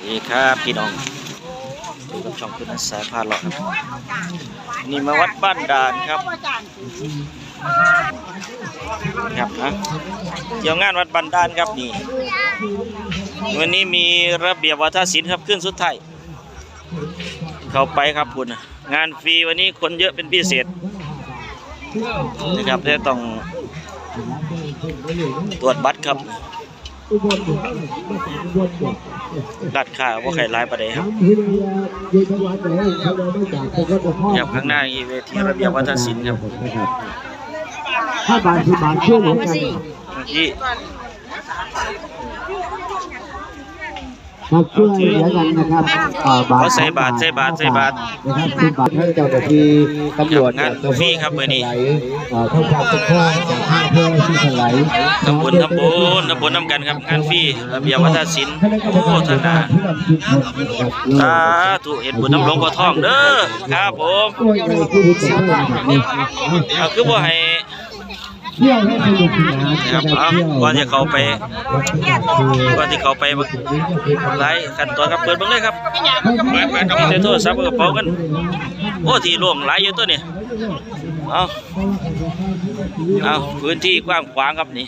ดีครับพี่น้องดูกับช่องคุณนัสายพาเลาะครับนี่มาวัดบ้านด่านครับครับนะเดี๋ยวงานวัดบ้านด่านครับนี่ วันนี้มีระเบียบวัฒนศิลป์ครับขึ้นสุดท้ายเข้าไปครับคุณงานฟรีวันนี้คนเยอะเป็นพิเศษนะครับจะต้องตรวจบัตรครับ รัดค่าว่าใครร้ายประเดี๋ยวครับครับข้างหน้าอีเวทีระเบียบวัฒนศิลป์ครับถ้าบาทสิบบาทช่วยเหลือกันที่ ครับช่วยเหลือกันนะครับอ่าบาทเขาใส่บาทใส่บาทใส่บาทนะครับสิบบาทให้เจ้าหน้าที่ตำรวจงานฟรีครับมื้อนี้อ่าท่านผู้ปกครองจากห้างเพื่อที่ถลายทำบุญทำบุญทำบุญนำกันครับงานฟรีระเบียบวัฒนศิลป์โอ้ท่านน่ะสาธุเห็นบุญน้ำหลวงพ่อทองเด้อครับผมช่วยในชีวิตของเราเนี่ยเอาคือบ่ให้ เที่ยวให้สนุกสนานนะครับเอาก่อนจะเข้าไปก่อนที่เข้าไปเบิ่งหลายขั้นตอนครับเปิดเบิ่งเลยครับเปิดเปิดมีแต่โทรศัพท์กับกระเป๋ากันโอ้ที่ล่งหลายอยู่ตัวนี่เอาเอาพื้นที่กว้างขวางครับนี่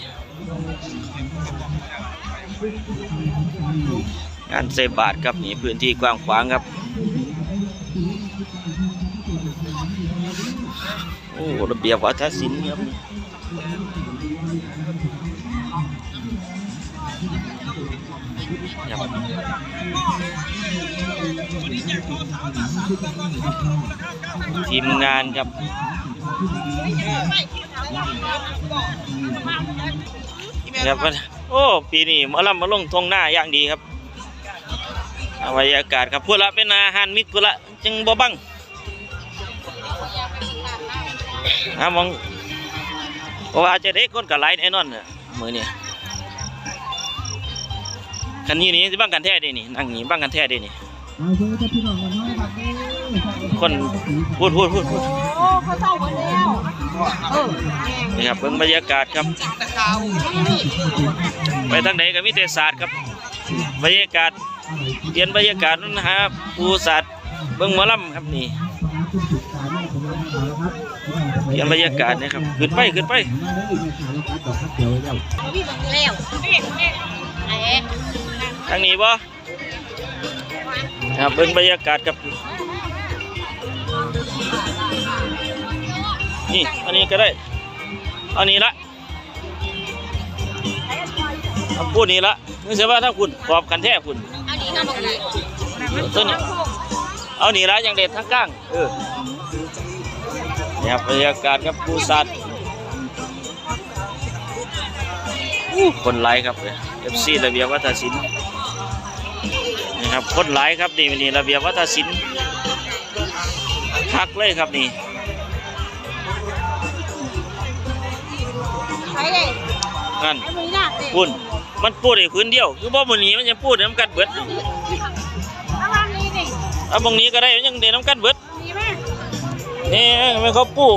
งานใส่บาทครับนี่พื้นที่กว้างขวางครับโอ้ระเบียบวัฒนศิลป์ครับครับ ทีมงานครับ ครับว่าโอ้ ปีนี้หมาลำมาลงทงหน้าอย่างดีครับเอาบรรยากาศครับพูดละเป็นอาหารมิตรพูดละจึงบ่บังนะมอง เพราะว่าจะได้คนกับไลน์แน่นอนน่ะมือนี่คันนี้นี่สิบังกันแท้เด้นี่นั่งนี่บังกันแท้เด้นี่คนพูดพูดพูดพูดโอ้เขาเศร้าหมดแล้วเออนี่ครับเบิ่งบรรยากาศครับ ไปทางไหนก็มีแต่ศาสตร์ครับ บรรยากาศเปลี่ยนบรรยากาศนั่นนะครับปูศาสตร์เบิ่งหมอลำครับนี่ เปลี่ยนบรรยากาศนะครับขึ้นไปขึ้นไปพี่บังแล้วไอ้ทางนี้บ่ครับเบิ่งบรรยากาศครับนี่อันนี้ก็ได้ อันนี้ละเอาพูดนี้ละนึกเสียว่าถ้าคุณขอบกันแท้คุณอันนี้ก็บอกเลยต้นนี้เอานีละอย่างเด็ดทั้งก้างเออ นี่ครับบรรยากาศครับปูสัตว์อู้คนไลายครับเอฟซีระเบียบวัฒนศิลป์นี่ครับคนไลายครับนี่นี่ระเบียบวัฒนศิลป์คักเลยครับนี่ใช้เลยนั่นไอ้มือหนักเลยพูดมันพูดไอ้พื้นเดียว คือบ่มันนี้มันจะพูดน้ำกันเบิดระวังนี้นี่เอาบางนี้ก็ได้มันยังเดนน้ำกันเบิดดีมาก นี่มันเขาปู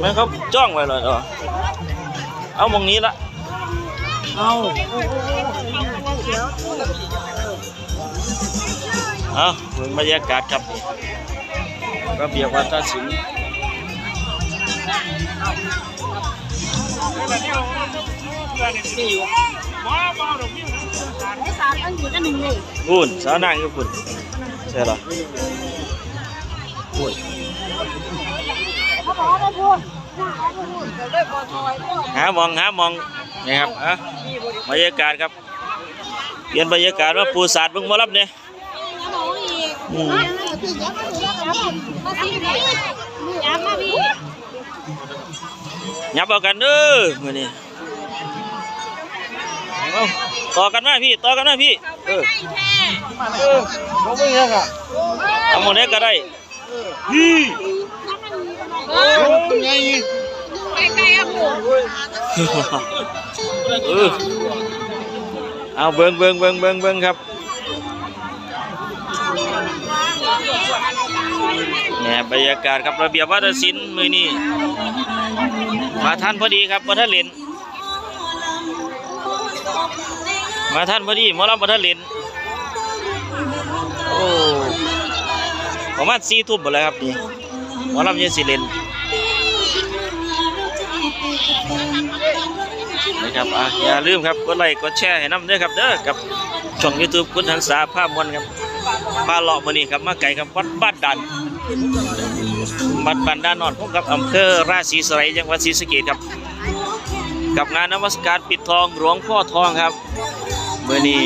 มันเขาจ้องไว้เลยเหรอเอามองนี้ละเอาเอาเบิ่งบรรยากาศครับระเบียบวัฒนศิลป์ไอ้สามอันอยู่กันหนึ่งเลยพูนสาวนางอยู่พูนใช่เหรอ พูนเขาบอกว่าพูดพูดเลิกบอลทอยหามองหามองนี่ครับอะบรรยากาศครับเปลี่ยนบรรยากาศว่าปูสาดเบิ่งหมารับเนี่ยน้องอีกคือยับมายับมาสิยับมาพี่ยับเอากันเด้อมื้อนี้เอาต่อกันมาพี่ ต่อกันมาพี่ เออเออเขาไม่ยังอะทำหมดนี้ก็ได้ พี่เออไงใกล้ๆอะผมเออเอาเบิ่งเบิ่งเบิ่งเบิ่งเบิ่งครับเนี่ยบรรยากาศครับระเบียบวัฒนศิลป์มือนี้มาทันพอดีครับบ่ทันเล่นมาท่านพอดีมอลำบ่ทันเล่น ประมาณ4ทุ่มหมดแล้วครับนี่หมอลำยังสิเลนนะครับอะอย่าลืมครับกดไลค์กดแชร์ให้น้ำเด้อครับเด้อกับช่อง YouTube คุณหันษาภาพมวลครับพาเลาะมื้อนี้ครับมาไกลครับวัดบ้านดันวัดบ้านด้านนอนพบกับอำเภอราศีสไลยจังหวัดศรีสะเกษครับ กับงานนมัสการปิดทองหลวงพ่อทองครับเมื่อนี้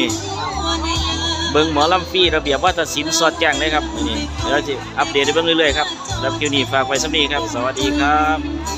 เบิ้งหมอลำฟีระเบียบวัฒนศิลป์สอดแจ้งเลยครับนี่เดี๋ยวจะอัปเดตให้เบิ้งเรื่อยๆครับรับคิวนี้ฝากไว้สักนี้ครับ สวัสดีครับ